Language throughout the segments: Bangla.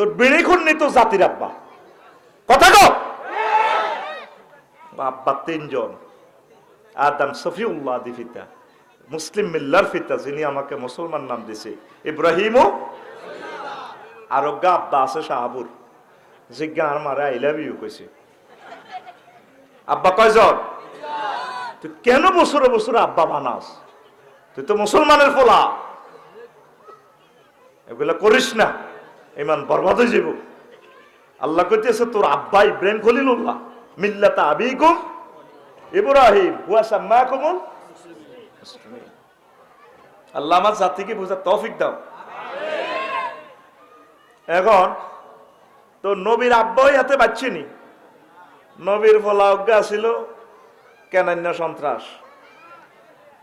তোর বিড়ি খুননি তো জাতির আব্বা। কথা কো আব্বা তিনজন। আদাম সফিউল্লাহ আদি ফিতা। মুসলিম মিল্লার ফিতা, যিনি আমাকে মুসলমান নাম দিছে। ইব্রাহিমও। আরোগ্য আব্বা আছে শাহাবুর। জিজ্ঞা আর মারে আই লাভ ইউ কইছে। আব্বা কয়জন? তুই কেন বছরে বছরে আব্বা বানাস? তুই তো মুসলমানের ফলা। এগুলা করিস না। ইমান বরবাদ হয়ে যাব আল্লাহ কইতেছে, তোর আব্বা ইব্রাহিম খলিলুল্লাহ। মিল্লাতা আবিকুম ইব্রাহিম, হুয়া সাম্মাকুমুল মুসলিমিন। আল্লাহ আমার জাতিকে বোঝার তৌফিক দাও। এখন তো নবীর আব্বাই হাতে বাচ্চিনি নবীর ফলা অজ্ঞা ছিল, কেনান্য সন্ত্রাস।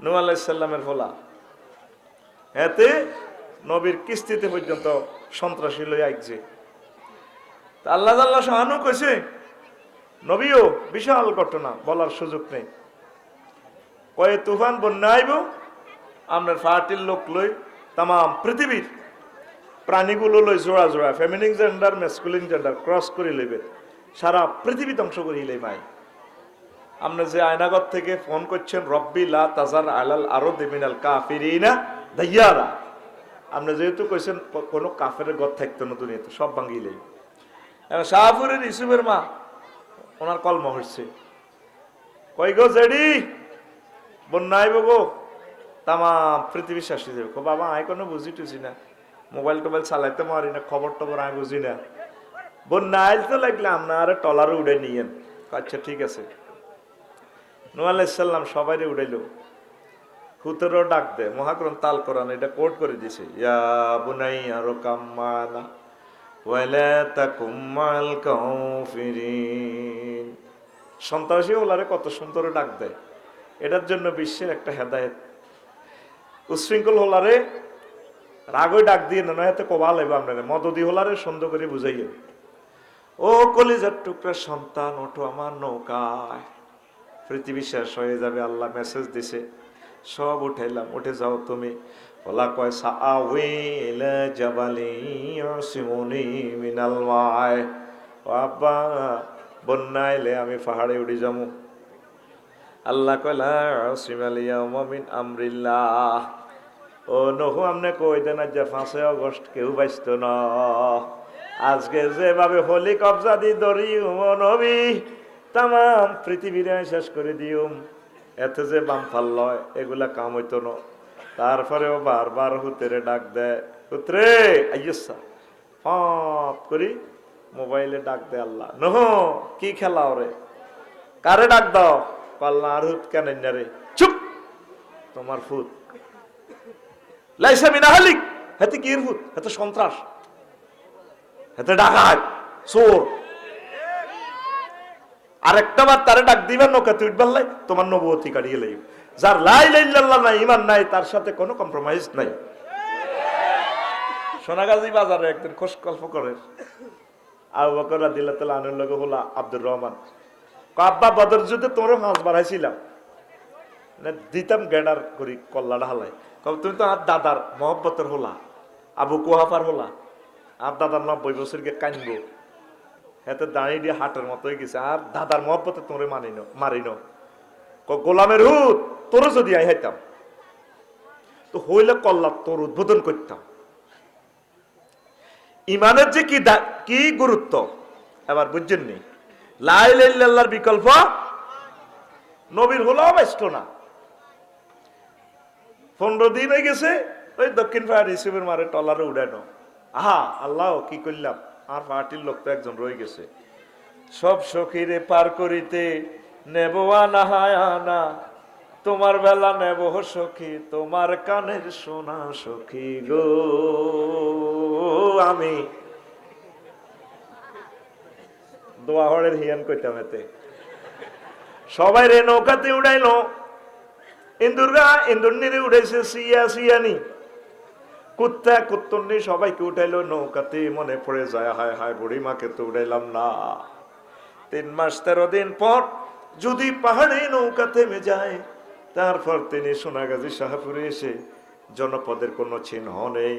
নু আলাইসাল্লামের ফলা। এতে নবীর কিস্তিতে পর্যন্ত সন্ত্রাসী লই আইছে তা আল্লাহ আল্লাহ সাহানু কইছে, নবীও, বিশাল ঘটনা, বলার সুযোগ নেই। কয়ে তুফান বন্যা আইব আপনার ফাটির লোক লই তাম পৃথিবীর প্রাণীগুলো লই জোড়া জোড়া feminine gender masculine gender cross করে লইবে। সারা পৃথিবী ধ্বংস করে লই মাই। আপনি যে আয়নাগর থেকে ফোন করছেন, রব্বি লা তাজার আলাল আরও দেমিনাল কাফিরিনা দাইয়ারা আপনি যেহেতু কইছেন কোনো কাফের ঘর থাকতো না দুনিয়াতে, সব ভাঙ্গিলেই। শাহপুরের ইসুফের মা, ওনার কলম হচ্ছে কই গো জেডি? বন্যা আইব গো। তামা পৃথিবী শাসি যাবে কো বাবা, আই কোনো বুঝি টুঝি না। মোবাইল টোবাইল চালাইতে মারি না, খবর টবর আমি বুঝি না। বন্যা তো লাগলে আপনার টলার উড়ে নিয়েন। আচ্ছা ঠিক আছে। নোয়া আলাইসাল্লাম সবাই উড়াইলো। হুতেরও ডাক দে, মহাকরণ তাল করান এটা কোট করে দিছে। ইয়া বুনাই আরও কাম্মানা ওয়ালা তাকুম্মাল কাফিরিন সন্ত্রাসী ওলারে কত সুন্দর ডাক দেয়। এটার জন্য বিশ্বের একটা হেদায়েত। উশৃঙ্খল হলারে রাগই ডাক দিয়ে না নয় কবাল এবার আপনার মদদি হলারে সুন্দর করে বুঝাইয়ে ও কলিজার টুকরা সন্তান, ওঠো আমার নৌকায়। পৃথিবী শেষ হয়ে যাবে, আল্লাহ মেসেজ দিছে। সব উঠাইলাম, উঠে যাও তুমি। ওলা কয়, সাআউইল জাবালি ইয়াসিমুনি মিনাল মায় ও আব্বা বন্যা এলে আমি পাহাড়ে উড়ে যাব। আল্লাহ কয়লা সিমালিয়া মিন আমরিল্লাহ। ও নহু, আমনে কই দেন যে পাঁচই অগস্ট কেউ বাইসত না। আজকে যেভাবে হোলি কবজা দি দরি নবী তাম পৃথিবীরে শেষ করে দিউম। এতে যে বাম ফাল এগুলা কাম হইতো না। তারপরেও বারবার হুতেরে ডাক দেয়, হুতরে, আইয়সা। ফপ করি মোবাইলে ডাক দেয় আল্লাহ। নহ, কি খেলা ওরে কারে ডাক দাও? পাল্লা আর হুত কেন রে? চুপ, তোমার ফুত। লাইসা মিনা হালিক, হেতে কি ফুত? হেতে সন্ত্রাস। হেতে ডাকাত, চোর। আরেকটা বার তারে ডাক দিবেন নৌকা তুই লাই, তোমার নবতী কাটিয়ে লাইব। যার লাই লাইল্লাহ নাই ইমান নাই, তার সাথে কোনো কম্প্রোমাইজ নাই। সোনাগাজী বাজারে একদিন খোঁজ গল্প করে। আবু বকর রাদিয়াল্লাহু তাআলা আনুর লগে হলা আব্দুর রহমান। আব্বা, বদর যুদ্ধে তোর মাছ বাড়াইছিলাম। দিতাম গেডার করি কল্লাটা হালাই তুমি তো আর দাদার মহব্বতের হলা, আবু কুহাফার হলা। আর দাদার নব্বই বছরকে কানব হেতে দাঁড়িয়ে দিয়ে হাটের মতো হয়ে গেছে। আর দাদার মহব্বতে তোরে মানিন মারিন গোলামের হুত তোরও যদি আই হাইতাম। তো হইলে কল্লা তোর উদ্বোধন করতাম। ইমানের যে কি কি গুরুত্ব? এবার বুঝছেন নি? লাইল্লাহর বিকল্প নবীর হলো ব্যস্ত না। পনেরো দিন হয়ে গেছে, ওই দক্ষিণ পাহাড় হিসেবের মারে টলারে উড়ানো আহা, আল্লাহ, কি করলাম? আর পার্টির লোক তো একজন রয়ে গেছে। সব সখীরে পার করিতে নেব আনা তোমার বেলা নেব সখী, তোমার কানের সোনা সখী গো। আমি দোয়া হরের হিয়ান কইতাম এতে। সবাই রে নৌকাতে উড়াইলো। ইন্দুরগা ইন্দুরনিরে উড়াইছে, সিয়া সিয়ানি। কুত্তা কুত্তন্নি সবাইকে উঠাইলো নৌকাতে, মনে পড়ে যায়, হায় হায় বুড়ি মাকে তো উঠাইলাম না। তিন মাস তেরো দিন পর যদি পাহাড়ে নৌকা থেমে যায় তারপর তিনি সোনাগাজী শাহপুরে এসে জনপদের কোনো চিহ্ন নেই।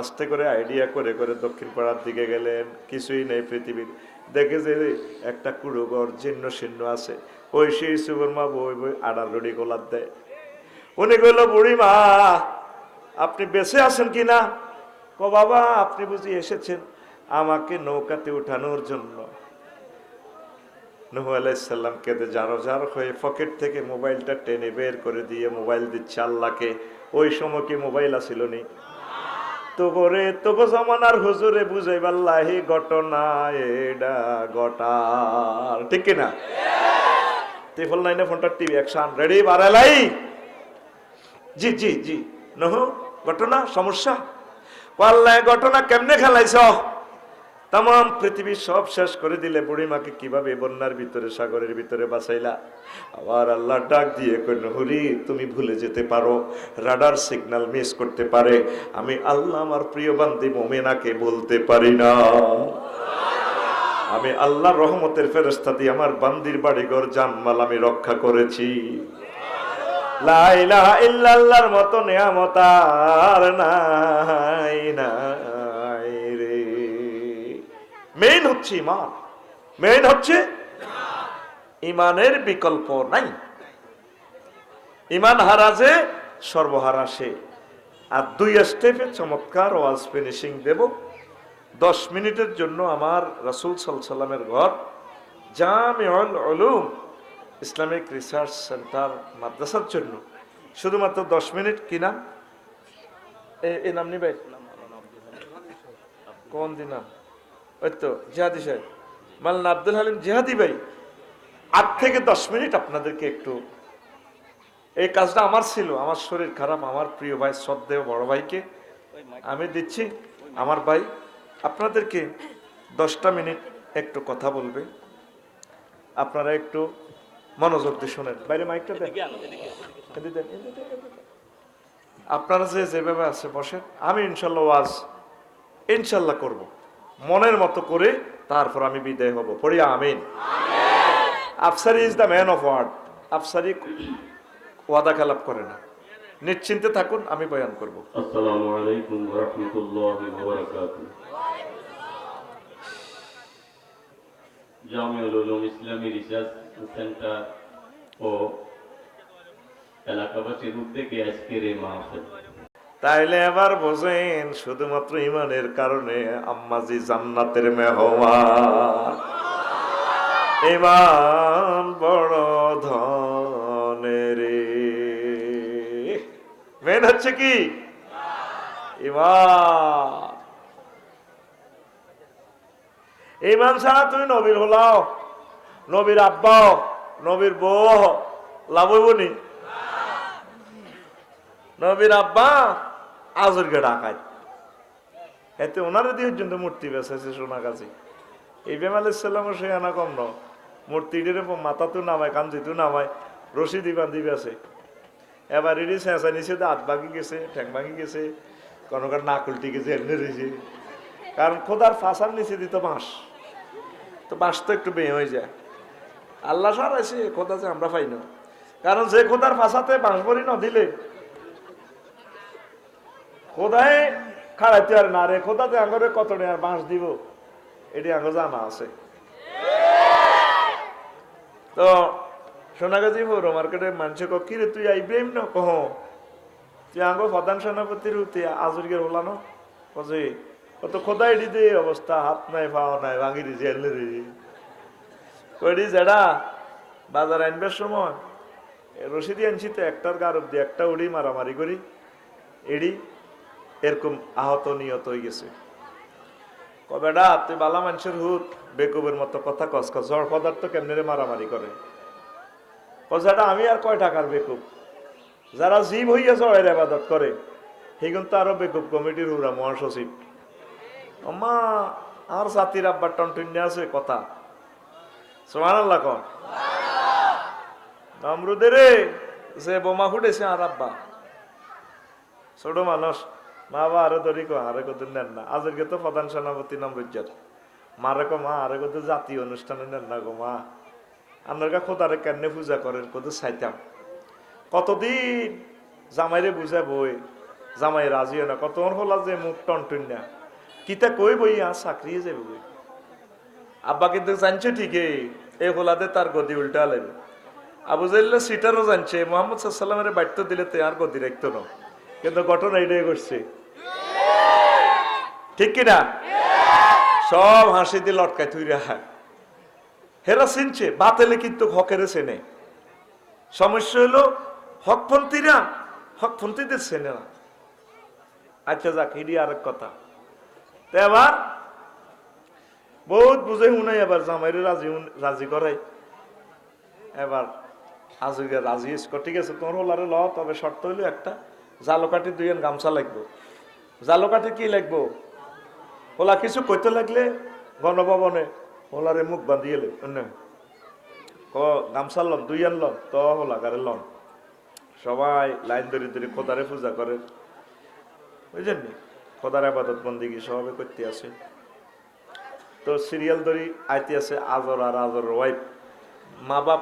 আস্তে করে আইডিয়া করে করে দক্ষিণ পাড়ার দিকে গেলেন, কিছুই নেই পৃথিবীর। দেখে যে একটা কুড়োগর জীর্ণ শীর্ণ আছে। ওই সেই সুবর্মা বই বই আড়ার রুড়ি গোলাপ দেয়। উনি কইল বুড়ি মা আপনি বেঁচে আছেন কি না ক বাবা, আপনি বুঝি এসেছেন আমাকে নৌকাতে উঠানোর জন্য। নুহু আলাইসাল্লাম কেঁদে জারো জার হয়ে পকেট থেকে মোবাইলটা টেনে বের করে দিয়ে মোবাইল দিচ্ছে আল্লাহকে। ওই সময় কি মোবাইল আসিল নি? তো করে তোকে জমানার হুজুরে বুঝাইবাল্লাহি ঘটনা এডা গটার ঠিক কিনা ত্রিপল নাইনে ফোনটা টিভি অ্যাকশন। রেডি? বাড়ালাই? জি জি জি। নহু ঘটনা, সমস্যা? পাল্লায় ঘটনা কেমনে খেলাইছ? তাম পৃথিবী সব শেষ করে দিলে বুড়িমাকে কীভাবে বন্যার ভিতরে, সাগরের ভিতরে বাঁচাইলা? আবার আল্লাহ ডাক দিয়ে কইল হরি তুমি ভুলে যেতে পারো। রাডার সিগন্যাল মিস করতে পারে। আমি আল্লাহ আমার প্রিয় বান্দি মোমেনাকে বলতে পারি না। আমি আল্লাহ রহমতের ফেরস্তা দিয়ে আমার বান্দির বাড়িঘর জানমাল আমি রক্ষা করেছি। লা ইলাহা ইল্লাল্লাহর মতো নিয়ামত আর নাই নাই রে। মেইন হচ্ছে ইমান মেইন হচ্ছে ইমানের বিকল্প নাই। ইমান হারাজে সর্বহারা সে। আর দুই স্টেপে চমৎকার ওয়াজ ফিনিশিং দেব। দশ মিনিটের জন্য আমার রাসুল সাল্লামের ঘর, Jamiul Ulum. Islamic research centre মাদ্রাসার জন্য। শুধুমাত্র দশ মিনিট, কি নাম? এই নাম নিবে? কোন দিন ওই তো, জিহাদি সাহেব। মাল্লান আব্দুল হালিম জিহাদি ভাই, আট থেকে দশ মিনিট আপনাদেরকে একটু। এই কাজটা আমার ছিল, আমার শরীর খারাপ, আমার প্রিয় ভাই শ্রদ্ধেয় বড় ভাইকে আমি দিচ্ছি, আমার ভাই। আপনাদেরকে দশটা মিনিট একটু কথা বলবে। আপনারা একটু মনোযোগ দিয়ে শোনেন। বাইরে মাইকটা দেন। আপনারা যে যেভাবে আছে বসেন আমি ইনশাল্লাহ ওয়াজ ইনশাল্লাহ করব। মনের মতো করে তারপর আমি বিদায় হব। পড়ি আমিন। Afsari is the man of word. Afsari ওয়াদা খেলাপ করে না। নিশ্চিন্তে থাকুন আমি বয়ান করব। আসসালামু আলাইকুম রহমতুল্লাহ জামিউল উলুম ইসলামী রিসার্চ সেন্টার ও এলাকাবাসীর উদ্যোগে আজকের এই মাহফিল। তাইলে এবার বোঝেন, শুধুমাত্র ইমানের কারণে আম্মাজি জান্নাতের মেহমান। ইমান বড় ধনের। মেন হচ্ছে কি? ইমান। ইমান ছাড়া তুমি নবীর হলাও নবীর আব্বাও, নবীর বউ লাভ নি? নবীর আব্বা আজরকে ডাকায়। এতে ওনার দিয়ে পর্যন্ত মূর্তি বেসাইছে সোনা কাছে এই বেমাল ইসলাম সে আনা কম ন মাথা তো নামায় কান্দি তো নামায় রশি দিবান দিবে আছে এবার এটি চেঁচা নিচে হাত ভাঙি গেছে, ঠ্যাং ভাঙি গেছে, কোনো কার নাক উল্টি গেছে, এমনি রয়েছে। কারণ খোদার ফাঁসার নিচে দিত বাঁশ। তো বাঁশ তো একটু বেয়ে হয়ে যায়। আল্লাহ সার আছে খোদা যে আমরা পাই না। কারণ যে খোদার ফাঁসাতে বাঁশ ভরি না দিলে খোদায় খাড়াইতে আর না রে খোদাতে আঙরে কত আর বাঁশ দিব, এটি আঙ জানা আছে। তো সোনা সোনাগাজী পৌর মার্কেটে মানুষে ক, কিরে তুই আইব্রাহিম না কহ? তুই আঙ্গ প্রধান সেনাপতির, তুই আজুরগের হলানো কত খোদা এটি দে অবস্থা, হাত নাই, পাও নাই, ভাঙি দিছে, এলে রে। কইডি যেডা বাজার আনবার সময়। রশিদি আনছি তো, একটার গারব দিয়ে একটা উড়ি মারামারি করি। এডি, এরকম আহত, নিহত হয়ে গেছে। কবেডা তুই বালা মানুষের হুত, বেকুবের মতো কথা কস কস জড় পদার্থ কেমনে মারামারি করে? কথাটা আমি আর কয় টাকার বেকুব? যারা জীব হইয়া জড়ের আবাদত করে। সেগুন তো আরও বেকুব কমিটির হুরা মহাসচিব। আম্মা আর জাতির আব্বার টনটুন্যে আছে কথা। সোমান আল্লাহ কন নমরুদের যে বোমা ফুটেছে আর আব্বা। ছোট মানুষ, মা বা আরও দরি কো, আরে কত নেন না। আজকে তো প্রধান সেনাপতি নমরুজ্জার মারে কো মা, আরে কত জাতীয় অনুষ্ঠানে নেন না গো মা। আপনার কা খোদারে কেমনে পূজা করেন, কত চাইতাম। কতদিন জামাইরে বুঝা বই জামাই রাজি হয় না, কত হলা যে মুখ টনটন না। কিতা কই বই আর চাকরি যাবে বই আব্বা কিন্তু জানছে ঠিকই, এই হোলাতে তার গদি উল্টা লাগবে। আবু জাইল্লা সিটারও জানছে, মোহাম্মদ সাল্লামের বাড়িতে দিলে তে আর গদি রাখতো না। কিন্তু ঘটনা এটাই করছে ঠিক কিনা সব হাসি দিয়ে লটকায় তুই রাখা হেরা চিনছে, বাতেলে কিন্তু হকেরে চেনে। সমস্যা হলো হকপন্থীরা, হকপন্থীদের চেনে না। আচ্ছা যাক এটি আরেক কথা। তো এবার বহুত বুঝে শুনাই এবার জামাইরে রাজি রাজি করাই। এবার আজকে রাজি ইস্কো ঠিক আছে, তোমার হোলারে ল তবে শর্ত হইল একটা জালকাঠি দুই গামছা লাগবো। জালকাঠি কি লাগবো? হোলা, কিছু কইতে লাগলে গণভবনে হোলারে মুখ বাঁধিয়ে লে অন্য ক গামছা লন দুই আন লন তো হোলা গারে লন সবাই লাইন ধরে ধরে খোদারে পূজা করে। বুঝলেন খোদার আবাদত বন্দিগি সবাই করতে আছে। তো সিরিয়াল ধরি আইতে আছে আজর আর আজর ওয়াইফ, মা বাপ।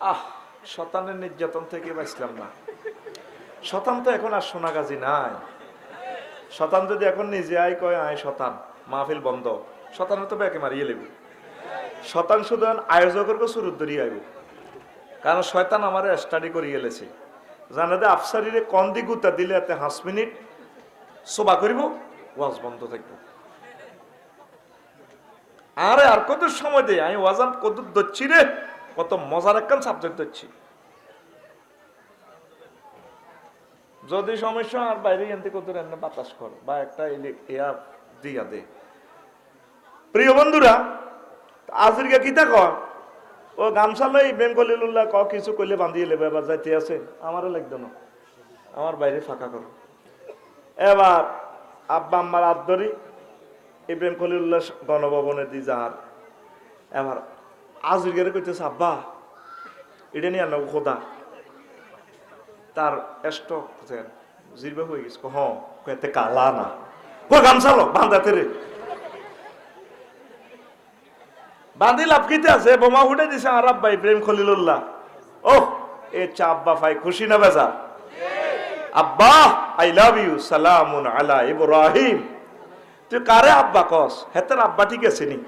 আহ, শতানের নির্যাতন থেকে বাঁচলাম না। শতান তো এখন আর সোনাগাজি নাই। শতান যদি এখন নিজে আয় কয়, আয় শতান, মাহফিল বন্ধ। শতানের তো ব্যাকে মারিয়ে লেবে। শতান শুধু এখন আয়োজকের সুরুত ধরিয়ে আইব। কারণ শয়তান আমার স্টাডি করিয়ে গেলেছে জানাতে আফসারিরে কন দি গুতা দিলে এতে পাঁচ মিনিট সোবা করিব, ওয়াজ বন্ধ থাকব। আরে আর কত সময় দে আমি ওয়াজান কত ধরছি রে? কত মজার একখান সাবজেক্ট ধরছি। যদি সমস্যা আর বাইরে এনতে কত রান্না বাতাস কর। বা একটা ইয়া দিয়া দে। প্রিয় বন্ধুরা আজিরকে কিতা কর ও গামছা লই ইব্রাহিম কলিলুল্লাহ ক কিছু কইলে বান্ধিয়ে লেবে এবার যাইতে আছে। আমারও লাগতো না। আমার বাইরে ফাঁকা করো এবার আব্বা আম্মার আদরি ইব্রাহিম খলিলুল্লাহ গণভবনে দি যার এবার আজুর গেলে কইতেছে আব্বা এটা নিয়ে আনো খোদা। তার স্টক জিরবে হয়ে গেছে। হ কালা না। গামছা লো বান্ধাতে রে বাঁধি লাভ কিতে আছে? বোমা ফুটে দিছে আর ভাই প্রেম খলিলুল্লাহ। ও এ চা আব্বা ভাই খুশি না বেজা? আব্বা, আই লাভ ইউ, সালামুন আলা ইব্রাহিম। তুই কারে আব্বা কস হেতের আব্বা ঠিক আছে নি?